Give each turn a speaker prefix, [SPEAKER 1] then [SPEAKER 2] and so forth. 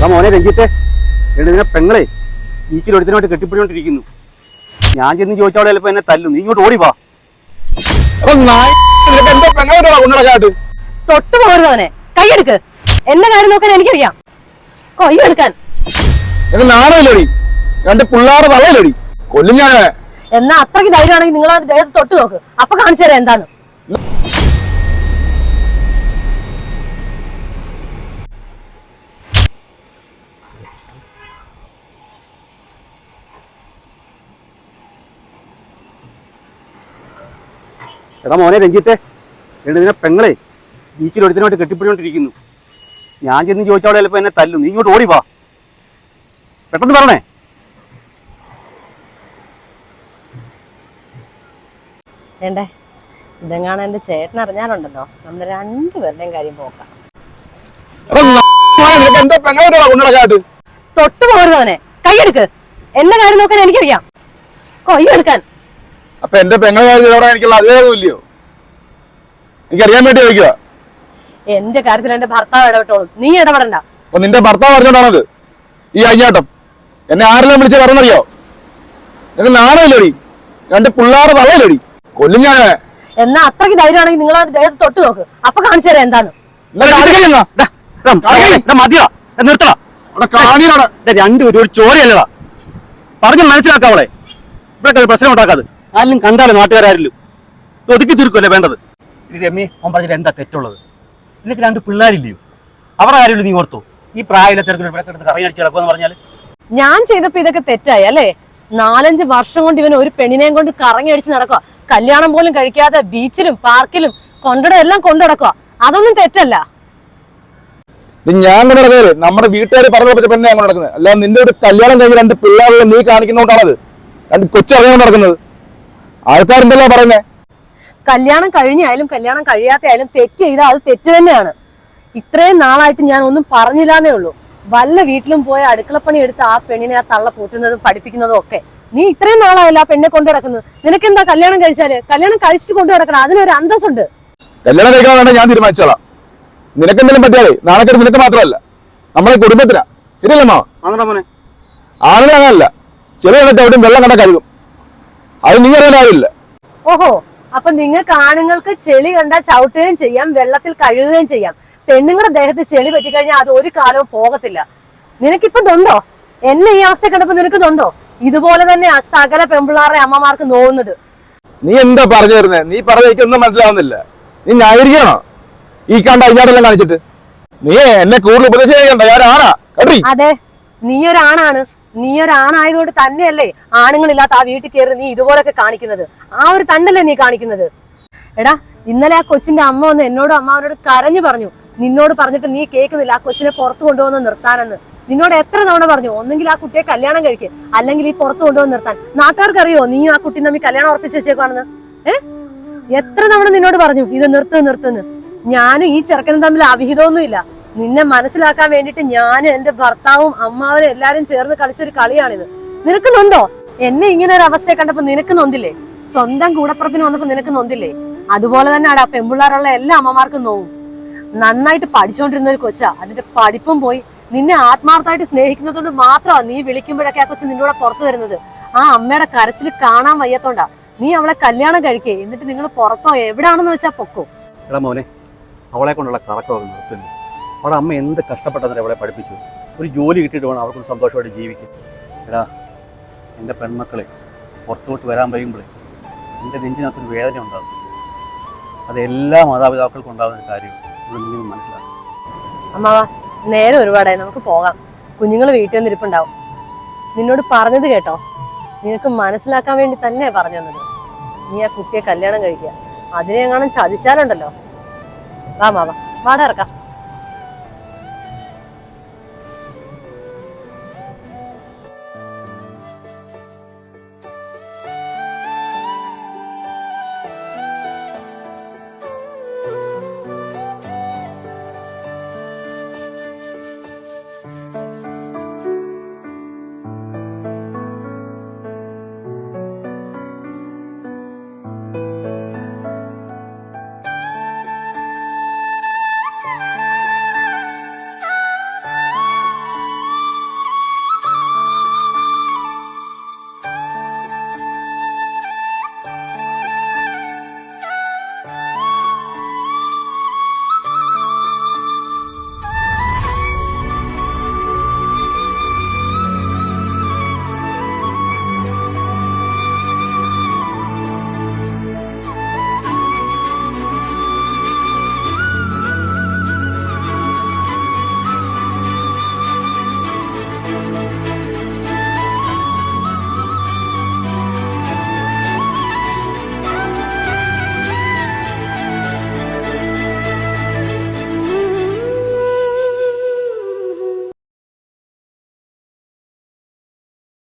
[SPEAKER 1] എടാ മോനെ രഞ്ജിത്തെ എഴുതിനെ പെങ്ങളെ ഈച്ചിലൊരുത്തിനോട്ട് കെട്ടിപ്പിടിച്ചോണ്ടിരിക്കുന്നു. ഞാൻ ചെന്ന് ചോദിച്ചാൽ ചിലപ്പോ എന്നെ തല്ലു. നീ ഇങ്ങോട്ട് ഓടി വാ.
[SPEAKER 2] തൊട്ടു പോകരുത് അവനെ. കൈയെടുക്ക്. എന്റെ കാര്യം നോക്കാൻ എനിക്കറിയാം.
[SPEAKER 3] നാണമില്ലടി. രണ്ട് തള്ളയില്ലടി കൊല്ലും ഞാൻ
[SPEAKER 2] എന്നാ അത്രയ്ക്ക് ധൈര്യമാണെങ്കിൽ നിങ്ങൾ തൊട്ട് നോക്ക്. അപ്പൊ കാണിച്ചു തരാം എന്താന്ന്.
[SPEAKER 1] എടാ മോനെ രഞ്ജിത്തെ എഴുതിനെ പെങ്ങളെ ഈച്ചിലൊരുത്തിനോട്ട് കെട്ടിപ്പിടിച്ചോണ്ടിരിക്കുന്നു. ഞാൻ ചെന്ന് ചോദിച്ചാൽ ചിലപ്പോൾ എന്നെ തല്ലും. നീ ഇങ്ങോട്ട് ഓടി വാ. പെട്ടെന്ന് പറഞ്ഞേ.
[SPEAKER 2] വേണ്ടേ? ഇതെങ്ങാണ് എന്റെ ചേട്ടൻ അറിഞ്ഞാലുണ്ടല്ലോ. നമ്മൾ രണ്ടുപേരുടെയും കാര്യം പോക്കാം തൊട്ടു പോകരുത് അവനെ. കൈയെടുക്ക്. എന്റെ കാര്യം നോക്കാൻ എനിക്കറിയാം. കൊയ്യെടുക്കാൻ.
[SPEAKER 3] അപ്പൊ എന്റെ പെങ്ങളെ കാര്യത്തിലൂടെ എനിക്കുള്ള അതേതും ഇല്ലയോ എനിക്കറിയാൻ വേണ്ടി ചോദിക്കുക
[SPEAKER 2] എന്റെ കാര്യത്തിൽ എന്റെ ഭർത്താവ് ഇടപെട്ടോളൂ. നീ ഇടപെടണ്ട.
[SPEAKER 3] അപ്പൊ നിന്റെ ഭർത്താവ് പറഞ്ഞോണ്ടാണത് ഈ അയ്യാട്ടം എന്നെ ആരെല്ലാം വിളിച്ച് പറഞ്ഞറിയോ? നിങ്ങൾ നാണമില്ലടി. രണ്ട് പിള്ളേർ തള്ളയില്ലടി കൊല്ലും ഞാൻ
[SPEAKER 2] എന്നാ അത്രയ്ക്ക് ധൈര്യമാണെങ്കിൽ നിങ്ങൾ ദേഹത്ത് തൊട്ട് നോക്ക്. അപ്പൊ കാണിച്ചു തരാം
[SPEAKER 1] എന്താണ് മതിയോ? നിർത്തടാ
[SPEAKER 3] അവിടെ
[SPEAKER 1] രണ്ടുപേരും ഒരു ചോരയല്ലടാ. പറഞ്ഞ് മനസ്സിലാക്കാവളെ ഇവിടെ പ്രശ്നം ഉണ്ടാക്കാതെ. ആരും കണ്ടാലും നാട്ടുകാരും ഒതുക്കി തീർക്കുമല്ലേ വേണ്ടത്? ഇത് രമ്യ ഓൻ പറഞ്ഞിട്ട് എന്താ തെറ്റുള്ളത്? നിനക്ക് രണ്ട് പിള്ളേരില്ലയോ? അവരുടെ കാര്യമില്ല നീ ഓർത്തോ? ഈ പ്രായത്തിലെ തിരക്കിൽ അടിച്ച് കിടക്കുമെന്ന് പറഞ്ഞാൽ
[SPEAKER 2] ഞാൻ ചെയ്തപ്പോ ഇതൊക്കെ തെറ്റായി അല്ലേ? നാലഞ്ച് വർഷം കൊണ്ട് ഇവൻ ഒരു പെണ്ണിനെയും കൊണ്ട് കറങ്ങി അടിച്ച് നടക്കുക. കല്യാണം പോലും കഴിക്കാതെ ബീച്ചിലും പാർക്കിലും കൊണ്ടട എല്ലാം കൊണ്ടു നടക്കുക. അതൊന്നും തെറ്റല്ല.
[SPEAKER 3] ഇത് ഞാൻ കൊണ്ട് നടക്കുന്നത് നമ്മുടെ വീട്ടുകാർ പറഞ്ഞു പറ്റ പെണ്ണെ കൊണ്ട് നടക്കുന്നത്. അല്ലാതെ നിന്റെ ഒരു കല്യാണം കഴിഞ്ഞ് രണ്ട് പിള്ളേരെ നീ കാണിക്കുന്നോണ്ടാണത്. രണ്ട് കൊച്ചറിയാൻ നടക്കുന്നത്. ആൾക്കാരെന്തല്ലോ പറയുന്നേ?
[SPEAKER 2] കല്യാണം കഴിഞ്ഞായാലും കല്യാണം കഴിയാത്തയായാലും തെറ്റ് ചെയ്താൽ അത് തെറ്റ് തന്നെയാണ്. ഇത്രയും നാളായിട്ട് ഞാൻ ഒന്നും പറഞ്ഞില്ലാന്നേ ഉള്ളൂ. വല്ല വീട്ടിലും പോയ അടുക്കളപ്പണി എടുത്ത് ആ പെണ്ണിനെ ആ തള്ള പൂട്ടുന്നതും പഠിപ്പിക്കുന്നതും ഒക്കെ. നീ ഇത്രയും നാളായല്ല ആ പെണ്ണെ കൊണ്ടു നടക്കുന്നത്. നിനക്കെന്താ കല്യാണം കഴിച്ചാൽ? കല്യാണം കഴിച്ചിട്ട് കൊണ്ടു നടക്കണം. അതിനൊരു അന്തസ്സുണ്ട്.
[SPEAKER 3] കല്യാണം കഴിക്കാൻ വേണ്ട ഞാൻ തീരുമാനിച്ചോളാം. നിനക്കെന്തെങ്കിലും പറ്റിയാലേ നാണക്കേട് നിനക്ക് മാത്രമല്ല. നമ്മളെ കുടുംബത്തിനാ. ശരിയല്ലേ മാ ആണിനെ ചെറിയ അവിടെയും വെള്ളം കണ്ട കഴുകും. അത് ആവില്ല
[SPEAKER 2] ഓഹോ അപ്പൊ നിങ്ങൾക്ക് ആണുങ്ങൾക്ക് ചെളി കണ്ടാൽ ചവിട്ടുകയും ചെയ്യാം വെള്ളത്തിൽ കഴുകുകയും ചെയ്യാം. പെണ്ണുങ്ങളുടെ ദേഹത്ത് ചെളി പറ്റിക്കഴിഞ്ഞാൽ അത് ഒരു കാലവും പോകത്തില്ല. നിനക്കിപ്പോ തൊന്തോ എന്നെ ഈ അവസ്ഥ കണ്ടപ്പോ നിനക്ക് തൊന്തോ ഇതുപോലെ തന്നെ സകല പെമ്പിള്ളാരുടെ അമ്മമാർക്ക് നോവുന്നത്.
[SPEAKER 3] നീ എന്താ പറഞ്ഞു തരുന്നേ നീ പറഞ്ഞൊന്നും മനസ്സിലാവുന്നില്ല. നീ ന്യായീകരിക്കണോ? ഈ കണ്ട അയ്യാടെല്ലാം കാണിച്ചിട്ട്. നീ എന്നെ കൂടുതൽ ഉപദേശിക്കണ്ട ഞാൻ ആണാ
[SPEAKER 2] അതെ നീ ഒരാണാണ് നീ ഒരാണായതുകൊണ്ട് തന്നെയല്ലേ ആണുങ്ങളില്ലാത്ത ആ വീട്ടിൽ കയറി നീ ഇതുപോലൊക്കെ കാണിക്കുന്നത്? ആ ഒരു തണ്ടല്ലേ നീ കാണിക്കുന്നത്? എടാ ഇന്നലെ ആ കൊച്ചിന്റെ അമ്മ വന്ന് എന്നോടും അമ്മാവനോട് കരഞ്ഞു പറഞ്ഞു. നിന്നോട് പറഞ്ഞിട്ട് നീ കേൾക്കുന്നില്ല ആ കൊച്ചിനെ പുറത്തു കൊണ്ടുവന്ന് നിർത്താനെന്ന്. നിന്നോട് എത്ര തവണ പറഞ്ഞു ഒന്നെങ്കിൽ ആ കുട്ടിയെ കല്യാണം കഴിക്ക് അല്ലെങ്കിൽ ഈ പുറത്തു കൊണ്ടുവന്ന് നിർത്താൻ. നാട്ടുകാർക്ക് അറിയോ നീ ആ കുട്ടി തമ്മിൽ കല്യാണം ഉറപ്പിച്ച് വെച്ചേക്കാണെന്ന് ഏ? എത്ര തവണ നിന്നോട് പറഞ്ഞു ഇത് നിർത്ത് നിർത്തുന്ന് ഞാനും ഈ ചെറുക്കനും തമ്മിൽ അവിഹിതമൊന്നുമില്ല. നിന്നെ മനസ്സിലാക്കാൻ വേണ്ടിട്ട് ഞാൻ എന്റെ ഭർത്താവും അമ്മാവനും എല്ലാരും ചേർന്ന് കളിച്ചൊരു കളിയാണിത്. നിനക്ക് നൊന്തോ? എന്നെ ഇങ്ങനെ ഒരു അവസ്ഥയെ കണ്ടപ്പോ നിനക്ക് നൊന്തില്ലേ? സ്വന്തം കൂടപ്പുറപ്പിന് വന്നപ്പോ നിനക്ക് നൊന്തില്ലേ? അതുപോലെ തന്നെയാണ് ആ പെമ്പിള്ളാരുള്ള എല്ലാ അമ്മമാർക്കും നോവും. നന്നായിട്ട് പഠിച്ചുകൊണ്ടിരുന്ന ഒരു കൊച്ചാ. അതിന്റെ പഠിപ്പും പോയി. നിന്നെ ആത്മാർത്ഥമായിട്ട് സ്നേഹിക്കുന്നതുകൊണ്ട് മാത്രമാണ് നീ വിളിക്കുമ്പോഴൊക്കെ ആ കൊച്ചു നിന്റെ കൂടെ പുറത്തു വരുന്നത്. ആ അമ്മയുടെ കരച്ചിൽ കാണാൻ വയ്യാത്തോണ്ടാ. നീ അവളെ കല്യാണം കഴിക്കേ. എന്നിട്ട് നിങ്ങൾ പുറത്തോ എവിടെയാണെന്ന് വെച്ചാ പൊക്കോ.
[SPEAKER 1] എടാ മോനെ അവളെ കൊണ്ടുള്ള കറക്കമൊക്കെ നിർത്തുന്നു അവിടെ അമ്മ എന്ത് കഷ്ടപ്പെട്ടെന്നറിയ അവളെ പഠിപ്പിച്ചു. ഒരു ജോലി കിട്ടിയിട്ട് വേണം അവർക്കൊരു സന്തോഷമായിട്ട് ജീവിക്കും എടാ എന്റെ പെൺമക്കളെ പുറത്തോട്ട് വരാൻ കഴിയുമ്പോഴേ എന്റെ നെഞ്ചിനകത്തൊരു വേദന ഉണ്ടാകും. അത് എല്ലാ മാതാപിതാക്കൾക്കും ഉണ്ടാകുന്ന കാര്യം നിങ്ങൾ മനസ്സിലാക്കും.
[SPEAKER 2] അമ്മാവ നേരെ ഒരുപാടായി. നമുക്ക് പോകാം. കുഞ്ഞുങ്ങൾ വീട്ടിൽ നിന്ന് ഇരിപ്പുണ്ടാവും നിന്നോട് പറഞ്ഞത് കേട്ടോ. നിനക്ക് മനസ്സിലാക്കാൻ വേണ്ടി തന്നെ പറഞ്ഞു തന്നത്. നീ ആ കുട്ടിയെ കല്യാണം കഴിക്കുക. അതിനെ എങ്ങാനും ചതിച്ചാലുണ്ടല്ലോ. വാ മാവാ വാട ഇറക്കാം.